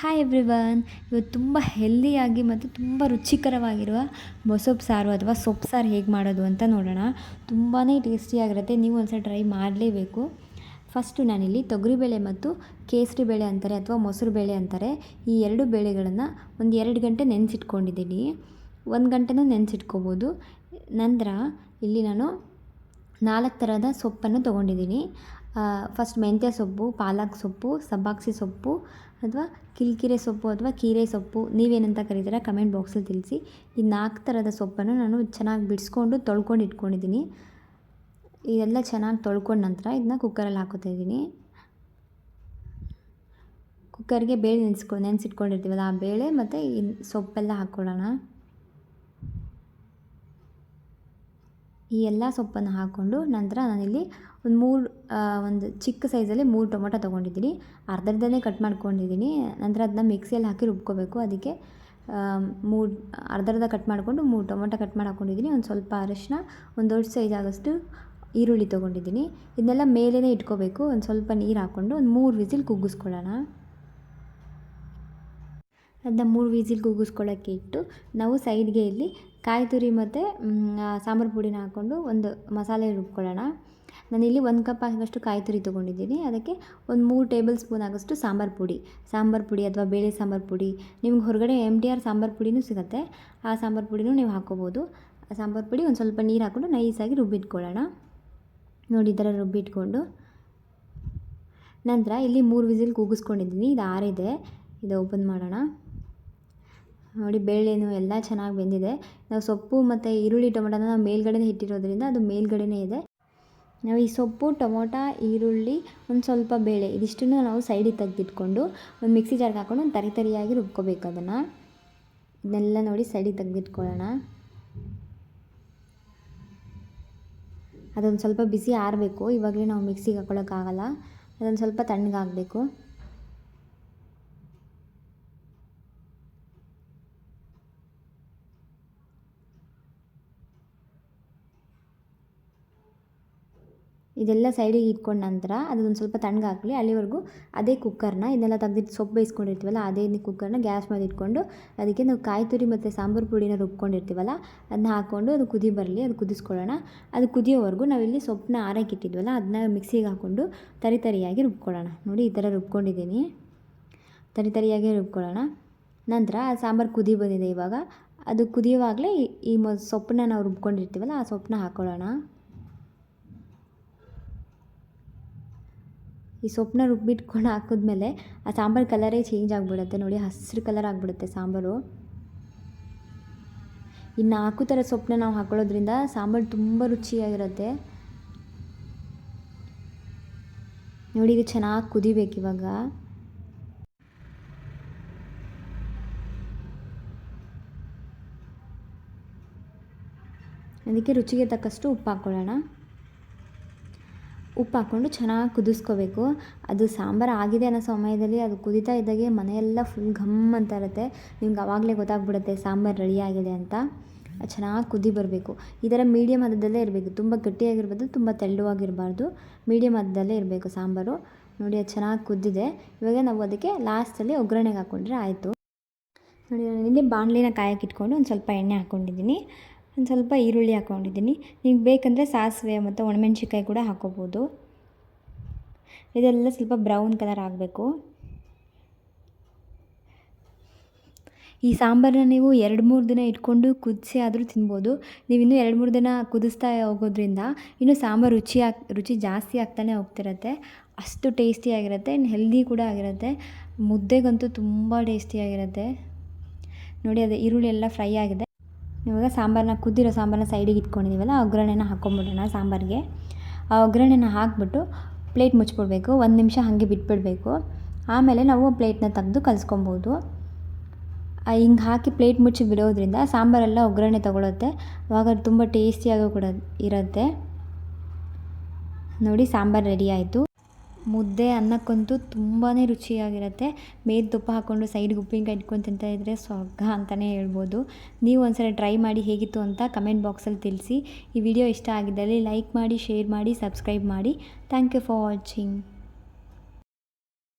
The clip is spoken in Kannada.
ಹಾಯ್ ಎವ್ರಿವನ್ ಇವತ್ತು ತುಂಬ ಹೆಲ್ದಿಯಾಗಿ ಮತ್ತು ತುಂಬ ರುಚಿಕರವಾಗಿರುವ ಮೊಸೊಪ್ಪು ಸಾರು ಅಥವಾ ಸೊಪ್ಪು ಸಾರು ಹೇಗೆ ಮಾಡೋದು ಅಂತ ನೋಡೋಣ. ತುಂಬಾ ಟೇಸ್ಟಿಯಾಗಿರುತ್ತೆ ನೀವು ಒಂದ್ಸಲ ಟ್ರೈ ಮಾಡಲೇಬೇಕು. ಫಸ್ಟು ನಾನಿಲ್ಲಿ ತೊಗರಿಬೇಳೆ ಮತ್ತು ಕೇಸರಿ ಬೇಳೆ ಅಂತಾರೆ ಅಥವಾ ಮೊಸರು ಬೇಳೆ ಅಂತಾರೆ. ಈ ಎರಡು ಬೇಳೆಗಳನ್ನು ಒಂದು ಎರಡು ಗಂಟೆ ನೆನೆಸಿಟ್ಕೊಂಡಿದ್ದೀನಿ. ಒಂದು ಗಂಟೆನೂ ನೆನೆಸಿಟ್ಕೋಬೋದು. ನಂತರ ಇಲ್ಲಿ ನಾನು ನಾಲ್ಕು ಥರದ ಸೊಪ್ಪನ್ನು ತೊಗೊಂಡಿದ್ದೀನಿ. ಫಸ್ಟ್ ಮೆಂತ್ಯ ಸೊಪ್ಪು, ಪಾಲಕ್ ಸೊಪ್ಪು ಸಬ್ಬಾಕ್ಸಿ ಸೊಪ್ಪು ಅಥವಾ ಕಿಲ್ಕಿರೆ ಸೊಪ್ಪು ಅಥವಾ ಕೀರೆ ಸೊಪ್ಪು ನೀವೇನಂತ ಕರೀತೀರ ಕಮೆಂಟ್ ಬಾಕ್ಸಲ್ಲಿ ತಿಳಿಸಿ. ಈ ನಾಲ್ಕು ಥರದ ಸೊಪ್ಪನ್ನು ನಾನು ಚೆನ್ನಾಗಿ ಬಿಡಿಸ್ಕೊಂಡು ತೊಳ್ಕೊಂಡು ಇಟ್ಕೊಂಡಿದ್ದೀನಿ. ಇದೆಲ್ಲ ಚೆನ್ನಾಗಿ ತೊಳ್ಕೊಂಡ ನಂತರ ಇದನ್ನ ಕುಕ್ಕರಲ್ಲಿ ಹಾಕೋತಾ ಇದ್ದೀನಿ. ಕುಕ್ಕರ್ಗೆ ಬೇಳೆ ನೆನೆಸ್ಕೊ, ನೆನೆಸಿಟ್ಕೊಂಡಿರ್ತೀವಲ್ಲ ಆ ಬೇಳೆ ಮತ್ತು ಈ ಸೊಪ್ಪೆಲ್ಲ ಹಾಕ್ಕೊಳ್ಳೋಣ ಈ ಎಲ್ಲ ಸೊಪ್ಪನ್ನು ಹಾಕ್ಕೊಂಡು ನಂತರ ನಾನಿಲ್ಲಿ ಒಂದು ಮೂರು ಒಂದು ಚಿಕ್ಕ ಸೈಜಲ್ಲಿ ಮೂರು ಟೊಮೊಟೊ ತೊಗೊಂಡಿದ್ದೀನಿ. ಅರ್ಧರ್ಧನೇ ಕಟ್ ಮಾಡ್ಕೊಂಡಿದ್ದೀನಿ. ನಂತರ ಅದನ್ನ ಮಿಕ್ಸಿಯಲ್ಲಿ ಹಾಕಿ ರುಬ್ಕೋಬೇಕು. ಅದಕ್ಕೆ ಮೂರು, ಅರ್ಧರ್ಧ ಕಟ್ ಮಾಡಿಕೊಂಡು ಮೂರು ಟೊಮೊಟೊ ಕಟ್ ಮಾಡಿ ಹಾಕ್ಕೊಂಡಿದ್ದೀನಿ ಒಂದು ಸ್ವಲ್ಪ ಅರಿಶಿನ ಒಂದು ದೊಡ್ಡ ಸೈಜ್ ಆಗೋಷ್ಟು ಈರುಳ್ಳಿ ತೊಗೊಂಡಿದ್ದೀನಿ. ಇದನ್ನೆಲ್ಲ ಮೇಲೇ ಇಟ್ಕೋಬೇಕು. ಒಂದು ಸ್ವಲ್ಪ ನೀರು ಹಾಕ್ಕೊಂಡು ಒಂದು ಮೂರು ವಿಸಿಲ್ ಕುಗ್ಗಿಸ್ಕೊಳ್ಳೋಣ. ಅದನ್ನ ಮೂರು ವಿಸಿಲ್ ಕೂಗಿಸ್ಕೊಳ್ಳೋಕ್ಕೆ ಇಟ್ಟು ನಾವು ಸೈಡ್ಗೆ ಇಲ್ಲಿ ಕಾಯಿ ತುರಿ ಮತ್ತು ಸಾಂಬಾರು ಪುಡಿನ ಹಾಕ್ಕೊಂಡು ಒಂದು ಮಸಾಲೆ ರುಬ್ಕೊಳ್ಳೋಣ. ನಾನಿಲ್ಲಿ ಒಂದು ಕಪ್ ಆಗೋಷ್ಟು ಕಾಯಿ ತುರಿ ತೊಗೊಂಡಿದ್ದೀನಿ. ಅದಕ್ಕೆ ಒಂದು ಮೂರು ಟೇಬಲ್ ಸ್ಪೂನ್ ಆಗೋಷ್ಟು ಸಾಂಬಾರು ಪುಡಿ. ಸಾಂಬಾರು ಪುಡಿ ಅಥವಾ ಬೇಳೆ ಸಾಂಬಾರು ಪುಡಿ. ನಿಮ್ಗೆ ಹೊರಗಡೆ ಎಂ ಡಿ ಆರ್ ಸಾಂಬಾರು ಪುಡಿನೂ ಸಿಗುತ್ತೆ. ಆ ಸಾಂಬಾರು ಪುಡಿನೂ ನೀವು ಹಾಕ್ಕೋಬೋದು ಆ ಸಾಂಬಾರು ಪುಡಿ ಒಂದು ಸ್ವಲ್ಪ ನೀರು ಹಾಕ್ಕೊಂಡು ನೈಸಾಗಿ ರುಬ್ಬಿಟ್ಕೊಳ್ಳೋಣ. ನೋಡಿ, ಈ ಥರ ರುಬ್ಬಿಟ್ಕೊಂಡು. ನಂತರ ಇಲ್ಲಿ ಮೂರು ವಿಸಿಲ್ ಕೂಗಿಸ್ಕೊಂಡಿದ್ದೀನಿ. ಇದು ಆರಿದೆ. ಇದು ಓಪನ್ ಮಾಡೋಣ. ನೋಡಿ, ಬೇಳೆನೂ ಎಲ್ಲ ಚೆನ್ನಾಗಿ ಬೆಂದಿದೆ. ನಾವು ಸೊಪ್ಪು ಮತ್ತು ಈರುಳ್ಳಿ ಟೊಮೆಟೊನ ನಾವು ಮೇಲ್ಗಡೆನೇ ಇಟ್ಟಿರೋದ್ರಿಂದ ಅದು ಮೇಲ್ಗಡೆನೇ ಇದೆ. ನಾವು ಈ ಸೊಪ್ಪು, ಟೊಮೊಟೊ, ಈರುಳ್ಳಿ, ಒಂದು ಸ್ವಲ್ಪ ಬೇಳೆ ಇದಿಷ್ಟನ್ನು ನಾವು ಸೈಡಿಗೆ ತೆಗೆದಿಟ್ಕೊಂಡು ಒಂದು ಮಿಕ್ಸಿ ಜಾರ್ಗೆ ಹಾಕ್ಕೊಂಡು ಒಂದು ತರಿ ತರಿಯಾಗಿ ರುಬ್ಕೋಬೇಕು ಅದನ್ನು. ಇದನ್ನೆಲ್ಲ ನೋಡಿ ಸೈಡಿಗೆ ತೆಗೆದಿಟ್ಕೊಳ್ಳೋಣ. ಅದೊಂದು ಸ್ವಲ್ಪ ಬಿಸಿ ಆರಬೇಕು. ಇವಾಗಲೇ ನಾವು ಮಿಕ್ಸಿಗೆ ಹಾಕ್ಕೊಳ್ಳೋಕ್ಕಾಗಲ್ಲ ಅದೊಂದು ಸ್ವಲ್ಪ ತಣ್ಣಗಾಗಬೇಕು. ಇದೆಲ್ಲ ಸೈಡಿಗೆ ಇಟ್ಕೊಂಡ ನಂತರ ಅದೊಂದು ಸ್ವಲ್ಪ ತಣ್ಣಗಾಗಲಿ ಅಲ್ಲಿವರೆಗೂ ಅದೇ ಕುಕ್ಕರ್ನ ಇದೆಲ್ಲ ತೆಗ್ದಿಟ್ಟು ಸೊಪ್ಪು ಬೇಯಿಸ್ಕೊಂಡಿರ್ತೀವಲ್ಲ, ಅದೇ ಕುಕ್ಕರ್ನ ಗ್ಯಾಸ್ ಮೇಲೆ ಇಟ್ಕೊಂಡು ಅದಕ್ಕೆ ನಾವು ಕಾಯಿ ತುರಿ ಮತ್ತು ಸಾಂಬಾರು ಪುಡಿನ ರುಬ್ಕೊಂಡಿರ್ತೀವಲ್ಲ ಅದನ್ನ ಹಾಕ್ಕೊಂಡು ಅದು ಕುದಿ ಬರಲಿ, ಅದು ಕುದಿಸ್ಕೊಳ್ಳೋಣ. ಅದು ಕುದಿಯೋವರೆಗೂ ನಾವಿಲ್ಲಿ ಸೊಪ್ಪನ್ನ ಆರಕ್ಕೆ ಇಟ್ಟಿದ್ವಲ್ಲ ಅದನ್ನ ಮಿಕ್ಸಿಗೆ ಹಾಕ್ಕೊಂಡು ತರಿ ತರಿಯಾಗಿ ರುಬ್ಕೊಳ್ಳೋಣ. ನೋಡಿ ಈ ಥರ ರುಬ್ಕೊಂಡಿದ್ದೀನಿ. ತರಿ ತರಿಯಾಗಿ ರುಬ್ಕೊಳ್ಳೋಣ. ನಂತರ ಆ ಸಾಂಬಾರು ಕುದಿ ಬಂದಿದೆ ಇವಾಗ. ಅದು ಕುದಿಯುವಾಗಲೇ ಈ ಮ ಸೊಪ್ಪನ್ನ ನಾವು ರುಬ್ಕೊಂಡಿರ್ತೀವಲ್ಲ, ಆ ಸೊಪ್ಪನ್ನ ಹಾಕ್ಕೊಳ್ಳೋಣ ಈ ಸೊಪ್ಪನ್ನ ರುಬ್ಬಿಟ್ಕೊಂಡು ಹಾಕಿದ್ಮೇಲೆ ಆ ಸಾಂಬಾರು ಕಲರೇ ಚೇಂಜ್ ಆಗಿಬಿಡುತ್ತೆ. ನೋಡಿ, ಹಸಿರು ಕಲರ್ ಆಗಿಬಿಡುತ್ತೆ ಸಾಂಬಾರು. ಈ ನಾಲ್ಕು ಥರ ಸೊಪ್ಪನ್ನ ನಾವು ಹಾಕೊಳ್ಳೋದ್ರಿಂದ ಸಾಂಬಾರು ತುಂಬ ರುಚಿಯಾಗಿರುತ್ತೆ. ನೋಡಿ, ಇದು ಚೆನ್ನಾಗಿ ಕುದಿಬೇಕು ಇವಾಗ. ಅದಕ್ಕೆ ರುಚಿಗೆ ತಕ್ಕಷ್ಟು ಉಪ್ಪು ಹಾಕ್ಕೊಳ್ಳೋಣ ಉಪ್ಪು ಹಾಕ್ಕೊಂಡು ಚೆನ್ನಾಗಿ ಕುದಿಸ್ಕೋಬೇಕು. ಅದು ಸಾಂಬಾರು ಆಗಿದೆ ಅನ್ನೋ ಸಮಯದಲ್ಲಿ ಅದು ಕುದೀತಾ ಇದ್ದಾಗೆ ಮನೆಯೆಲ್ಲ ಫುಲ್ ಘಮ್ ಅಂತ ಇರುತ್ತೆ. ನಿಮ್ಗೆ ಆವಾಗಲೇ ಗೊತ್ತಾಗ್ಬಿಡುತ್ತೆ ಸಾಂಬಾರು ರೆಡಿ ಆಗಿದೆ ಅಂತ. ಚೆನ್ನಾಗಿ ಕುದಿ ಬರಬೇಕು. ಈ ಥರ ಮೀಡಿಯಮ್ ಹದದಲ್ಲೇ ಇರಬೇಕು. ತುಂಬ ಗಟ್ಟಿಯಾಗಿರ್ಬೋದು ತುಂಬ ತೆಳ್ಳುವಾಗಿರಬಾರ್ದು. ಮೀಡಿಯಮ್ ಹದದಲ್ಲೇ ಇರಬೇಕು ಸಾಂಬಾರು. ನೋಡಿ ಅದು ಚೆನ್ನಾಗಿ ಕುದ್ದಿದೆ. ಇವಾಗ ನಾವು ಅದಕ್ಕೆ ಲಾಸ್ಟಲ್ಲಿ ಒಗ್ಗರಣೆಗೆ ಹಾಕ್ಕೊಂಡ್ರೆ ಆಯಿತು. ನೋಡಿ, ನಾನು ಇಲ್ಲಿ ಬಾಣಲಿನ ಕಾಯಕ್ಕೆ ಇಟ್ಕೊಂಡು ಒಂದು ಸ್ವಲ್ಪ ಎಣ್ಣೆ ಹಾಕ್ಕೊಂಡಿದ್ದೀನಿ ಒಂದು ಸ್ವಲ್ಪ ಈರುಳ್ಳಿ ಹಾಕ್ಕೊಂಡಿದ್ದೀನಿ. ನಿಮ್ಗೆ ಬೇಕಂದರೆ ಸಾಸಿವೆ ಮತ್ತು ಒಣಮೆಣ್ಸಿನ್ಕಾಯಿ ಕೂಡ ಹಾಕ್ಕೋಬೋದು. ಇದೆಲ್ಲ ಸ್ವಲ್ಪ ಬ್ರೌನ್ ಕಲರ್ ಆಗಬೇಕು. ಈ ಸಾಂಬಾರನ್ನ ನೀವು ಎರಡು ಮೂರು ದಿನ ಇಟ್ಕೊಂಡು ಕುದಿಸಿ ಆದರೂ ತಿನ್ಬೋದು. ನೀವು ಇನ್ನೂ ಎರಡು ಮೂರು ದಿನ ಕುದಿಸ್ತಾ ಹೋಗೋದ್ರಿಂದ ಇನ್ನೂ ಸಾಂಬಾರು ರುಚಿ ರುಚಿ ಜಾಸ್ತಿ ಆಗ್ತಾನೆ ಹೋಗ್ತಿರತ್ತೆ. ಅಷ್ಟು ಟೇಸ್ಟಿಯಾಗಿರುತ್ತೆ ಇನ್ನು ಹೆಲ್ದಿ ಕೂಡ ಆಗಿರುತ್ತೆ. ಮುದ್ದೆಗಂತೂ ತುಂಬ ಟೇಸ್ಟಿಯಾಗಿರುತ್ತೆ ನೋಡಿ, ಅದು ಈರುಳ್ಳಿ ಎಲ್ಲ ಫ್ರೈ ಆಗಿದೆ. ಇವಾಗ ಸಾಂಬಾರನ್ನ ಕುದ್ದಿರೋ ಸಾಂಬಾರನ್ನ ಸೈಡಿಗೆ ಇಟ್ಕೊಂಡಿದ್ದೀವಲ್ಲ ಒಗ್ಗರಣೆನ ಹಾಕ್ಕೊಂಬಿಡೋಣ ಸಾಂಬಾರಿಗೆ. ಆ ಒಗ್ಗರಣೆನ ಹಾಕ್ಬಿಟ್ಟು ಪ್ಲೇಟ್ ಮುಚ್ಚಿಬಿಡ್ಬೇಕು ಒಂದು ನಿಮಿಷ ಹಾಗೆ ಬಿಟ್ಬಿಡಬೇಕು. ಆಮೇಲೆ ನಾವು ಪ್ಲೇಟ್ನ ತೆಗೆದು ಕಲಿಸ್ಕೊಬೋದು. ಹಿಂಗೆ ಹಾಕಿ ಪ್ಲೇಟ್ ಮುಚ್ಚಿ ಬಿಡೋದ್ರಿಂದ ಸಾಂಬಾರೆಲ್ಲ ಒಗ್ಗರಣೆ ತೊಗೊಳುತ್ತೆ. ಆವಾಗ ತುಂಬ ಟೇಸ್ಟಿಯಾಗೂ ಕೂಡ ಇರುತ್ತೆ. ನೋಡಿ ಸಾಂಬಾರು ರೆಡಿ ಆಯಿತು. ಮುದ್ದೆ ಅನ್ನಕ್ಕಂತೂ ತುಂಬಾ ರುಚಿಯಾಗಿರುತ್ತೆ. ಮೇಲೆ ತುಪ್ಪ ಹಾಕ್ಕೊಂಡು ಸೈಡ್ಗೆ ಉಪ್ಪಿನಕಾಯಿ ಇಟ್ಕೊಂಡು ತಿಂತಾ ಇದ್ದರೆ ಸ್ವರ್ಗ ಅಂತಲೇ ಹೇಳ್ಬೋದು. ನೀವು ಒಂದ್ಸಲ ಟ್ರೈ ಮಾಡಿ ಹೇಗಿತ್ತು ಅಂತ ಕಮೆಂಟ್ ಬಾಕ್ಸಲ್ಲಿ ತಿಳಿಸಿ. ಈ ವಿಡಿಯೋ ಇಷ್ಟ ಆಗಿದ್ದಲ್ಲಿ ಲೈಕ್ ಮಾಡಿ, ಶೇರ್ ಮಾಡಿ, ಸಬ್ಸ್ಕ್ರೈಬ್ ಮಾಡಿ. Thank you for watching.